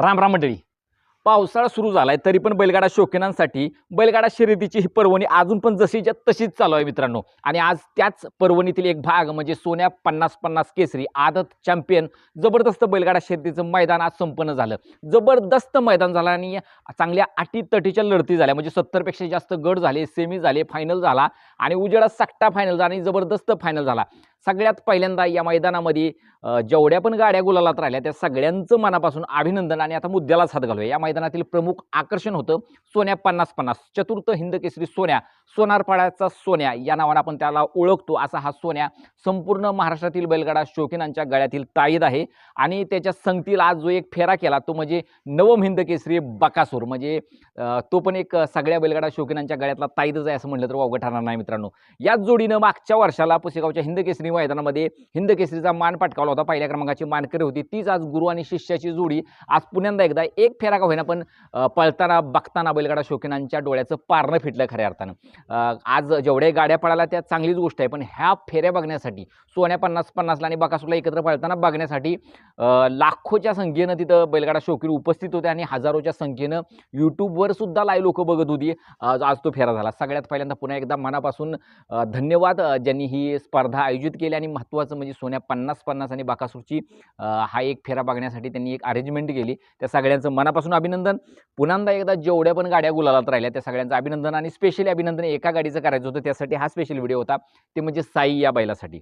राम राम मंडळी. पावसाळा सुरू झाला आहे तरी पण बैलगाडा शौकीनांसाठी बैलगाडा शर्यतीची ही पर्वणी अजून पण जशीच्या तशीच चालू आहे मित्रांनो. आणि आज त्याच पर्वणीतील एक भाग म्हणजे सोन्या पन्नास पन्नास केसरी आदत चॅम्पियन जबरदस्त बैलगाडा शर्यतीचं मैदान आज संपन्न झालं. जबरदस्त मैदान झालं आणि चांगल्या अटीतटीच्या लढती झाल्या. म्हणजे सत्तरपेक्षा जास्त गट झाले सेमी झाले फायनल झाला आणि उजेडा सक्टा फायनल झाला आणि जबरदस्त फायनल झाला. सगळ्यात पहिल्यांदा या मैदानामध्ये जेवढ्या पण गाड्या गुलालात राहिल्या त्या सगळ्यांचं मनापासून अभिनंदन आणि आता मुद्द्यालाच हात घालूया. या मैदानातील प्रमुख आकर्षण होतं सोन्या पन्नास पन्नास चतुर्थ हिंद केसरी सोन्या सोनारपाड्याचा सोन्या या नावानं आपण त्याला ओळखतो. असा हा सोन्या संपूर्ण महाराष्ट्रातील बैलगाडा शौकीनांच्या गळ्यातील ताईद आहे आणि त्याच्या संगतीला आज जो एक फेरा केला तो म्हणजे नवम हिंद केसरी बकासूर. म्हणजे तो पण एक सगळ्या बैलगाडा शौकीनांच्या गळ्यातला ताईदच आहे असं म्हटलं तर वावगं ठरणार नाही मित्रांनो. याच जोडीनं मागच्या वर्षाला पुसेगावच्या हिंद केसरी मैदानामध्ये हिंद केसरीचा मान पटकावला होता. पहिल्या क्रमांकाची मानकरी होती. तीच आज गुरु आणि शिष्याची जोडी आज पुण्यांदा एकदा एक फेरा का होईना पण पळताना बघताना बैलगाडा शौकीनांच्या डोळ्याचं पारणं फिटलं खऱ्या अर्थानं. आज जेवढ्या गाड्या पळाल्या त्या चांगलीच गोष्ट आहे. पण ह्या फेऱ्या बघण्यासाठी सोन्या पन्नास पन्नासला आणि बकासूला एकत्र पळताना बघण्यासाठी लाखोच्या संख्येनं तिथं बैलगाडा शौकीन उपस्थित होते आणि हजारोच्या संख्येनं यूट्यूबवर सुद्धा लाईव्ह लोक बघत होती. आज तो फेरा झाला. सगळ्यात पहिल्यांदा पुन्हा एकदा मनापासून धन्यवाद. ज्यांनी ही स्पर्धा आयोजित केले आणि महत्त्वाचं म्हणजे सोन्या पन्नास पन्नास आणि बाकासूरची हा एक फेरा बघण्यासाठी त्यांनी एक अरेंजमेंट केली. त्या सगळ्यांचं मनापासून अभिनंदन. पुन्हा एकदा जेवढ्या पण गाड्या गुलालात राहिल्या त्या सगळ्यांचं अभिनंदन आणि स्पेशली अभिनंदन एका गाडीचं करायचं होतं त्यासाठी हा स्पेशल व्हिडिओ होता. ते म्हणजे साई या बैलासाठी.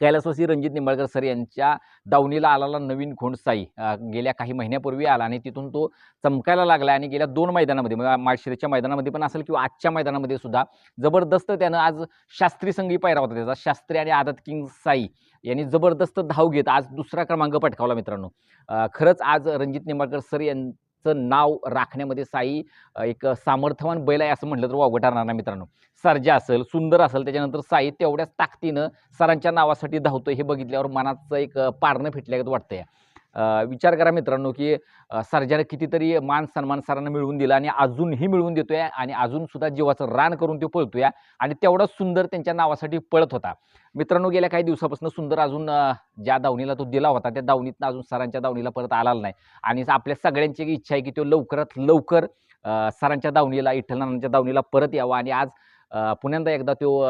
कैलासवासी रणजित निंबाळकर सर यांच्या दावणीला आलेला नवीन खोंड साई गेल्या काही महिन्यापूर्वी आला आणि तिथून तो चमकायला लागला आणि गेल्या दोन मैदानामध्ये म्हणजे मैदानामध्ये पण असेल किंवा आजच्या मैदानामध्ये सुद्धा जबरदस्त त्यानं आज शास्त्री संघी पायरा होता त्याचा शास्त्री आणि आदत किंग साई यांनी जबरदस्त धाव घेत आज दुसरा क्रमांक पटकावला मित्रांनो. खरंच आज रणजित निंबाळकर सर यां चं नाव राखण्यामध्ये साई एक सामर्थ्यवान बैल आहे असं म्हटलं तर वावगं ठरणार नाही मित्रांनो. सर्जा असेल सुंदर असेल त्याच्यानंतर साई तेवढ्याच ताकदीनं सरांच्या नावासाठी धावतोय हे बघितल्यावर मनाचं एक पारणं फिटल्यागत वाटतंय. अ, विचार करा मित्रांनो की सर्जाने कितीतरी मान सन्मान सरांना मिळवून दिला आणि अजूनही मिळवून देतोय आणि अजून सुद्धा जीवाचं रान करून तो पळतोय आणि तेवढाच सुंदर त्यांच्या नावासाठी पळत होता. मित्रांनो गेल्या काही दिवसापासून सुंदर अजून ज्या दावणीला तो दिला होता त्या दावणीतनं अजून सरांच्या दावणीला परत आला नाही. आणि आपल्या सगळ्यांची एक इच्छा आहे की तो लवकरात लवकर सरांच्या दावणीला विठ्ठलनाथांच्या दावणीला परत यावा आणि आज पुण्यांदा एकदा तो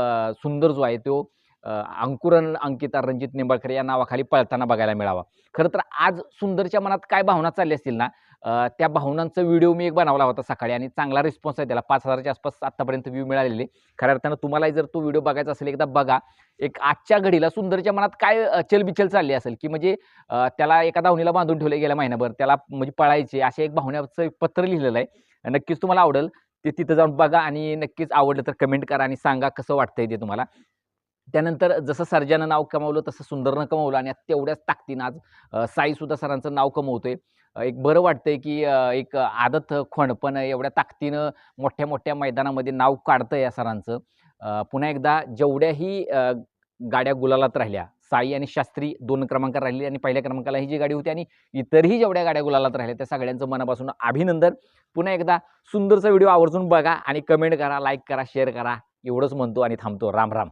सुंदर जो आहे तो अंकुरन अंकिता रणजित निंबाळकर या नावाखाली पळताना बघायला मिळावा. खरं तर आज सुंदरच्या मनात काय भावना चालली असतील ना त्या भावनांचा व्हिडिओ मी एक बनवला होता सकाळी आणि चांगला रिस्पॉन्स आहे त्याला. पाच हजाराच्या आसपास आत्तापर्यंत व्ह्यू मिळालेले. खऱ्या अर्थानं तुम्हालाही जर तो व्हिडिओ बघायचा असेल एकदा बघा. एक आजच्या घडीला सुंदरच्या मनात काय चलबिचल चालली असेल की म्हणजे त्याला एका धावणीला बांधून ठेवले गेल्या महिनाभर त्याला म्हणजे पळायचे असे एक भावण्याचं पत्र लिहिलेलं आहे. नक्कीच तुम्हाला आवडेल ते तिथं जाऊन बघा आणि नक्कीच आवडलं तर कमेंट करा आणि सांगा कसं वाटतंय ते तुम्हाला. त्यानंतर जसं सर्जानं नाव कमावलं तसं सुंदरनं कमावलं आणि तेवढ्याच ताकदीनं आज साईसुद्धा सरांचं नाव कमवतोय. एक बरं वाटतंय की एक आदत खोंड पण एवढ्या ताकदीनं मोठ्या मोठ्या मैदानामध्ये नाव काढतं या सरांचं. पुन्हा एकदा जेवढ्याही गाड्या गुलालात राहिल्या साई आणि शास्त्री दोन क्रमांकात राहिली आणि पहिल्या क्रमांकाला ही जी गाडी होती आणि इतरही जेवढ्या गाड्या गुलालात राहिल्या त्या सगळ्यांचं मनापासून अभिनंदन. पुन्हा एकदा सुंदरचा व्हिडिओ आवर्जून बघा आणि कमेंट करा लाईक करा शेअर करा. एवढंच म्हणतो आणि थांबतो. राम राम.